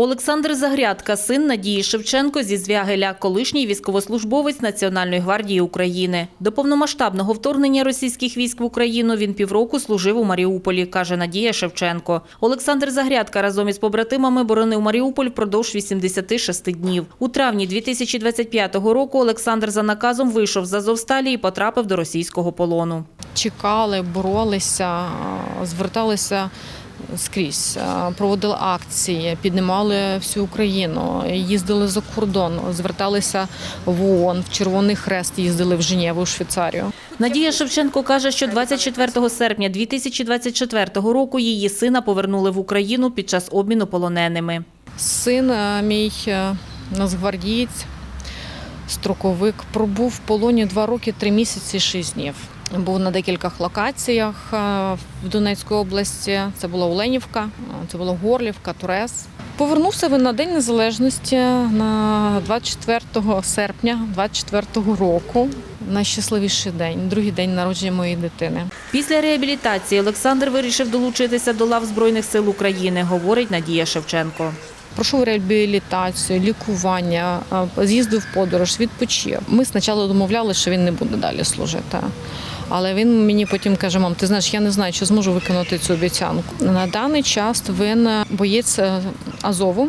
Олександр Загрядка, син Надії Шевченко зі Звягеля, колишній військовослужбовець Національної гвардії України. До повномасштабного вторгнення російських військ в Україну він півроку служив у Маріуполі, каже Надія Шевченко. Олександр Загрядка разом із побратимами боронив Маріуполь впродовж 86 днів. У травні 2025 року Олександр за наказом вийшов з Азовсталі і потрапив до російського полону. чекали, боролися, зверталися скрізь, проводили акції, піднімали всю Україну, їздили за кордон, зверталися в ООН, в Червоний Хрест, їздили в Женєву, в Швейцарію. Надія Шевченко каже, що 24 серпня 2024 року її сина повернули в Україну під час обміну полоненими. Син е, мій е, нацгвардієць, строковик, пробув в полоні два роки, три місяці, шість днів. Був на декількох локаціях е, в Донецькій області. Це була Оленівка, це була Горлівка, Турес. Повернувся він на День Незалежності на 24 серпня 24 року. Найщасливіший день, другий день народження моєї дитини. Після реабілітації Олександр вирішив долучитися до лав Збройних сил України, говорить Надія Шевченко. Пройшов реабілітацію, лікування, е, з'їздив в подорож, відпочив. Ми спочатку домовляли, що він не буде далі служити. Але він мені потім каже: мам, ти знаєш, я не знаю, чи зможу виконати цю обіцянку. На даний час він боїться боєць е, Азову.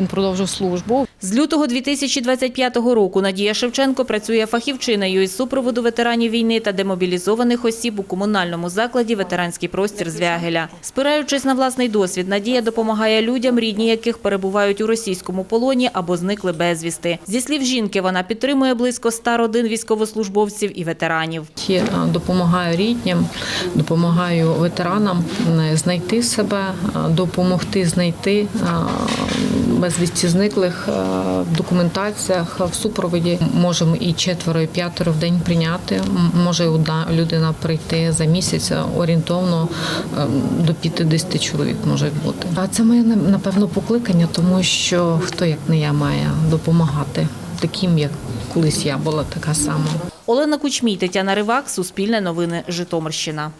Він продовжив службу. З лютого 2025 року Надія Шевченко працює фахівчиною із супроводу ветеранів війни та демобілізованих осіб у комунальному закладі «Ветеранський простір Звягеля». Спираючись на власний досвід, Надія допомагає людям, рідні яких перебувають у російському полоні або зникли безвісти. Зі слів жінки, вона підтримує близько ста родин військовослужбовців і ветеранів. І, е, допомагаю ріднім, допомагаю ветеранам е, знайти себе, е, допомогти знайти безвісті зниклих е, в документаціях в супроводі. Можемо і четверо, і п'ятеро в день прийняти. Може людина прийти за місяць е, орієнтовно е, до 50 чоловік може бути. А це моє напевно покликання, тому що хто як не я має допомагати таким, як колись я була така сама. Олена Кучмій, Тетяна Ривак, Суспільне новини, Житомирщина.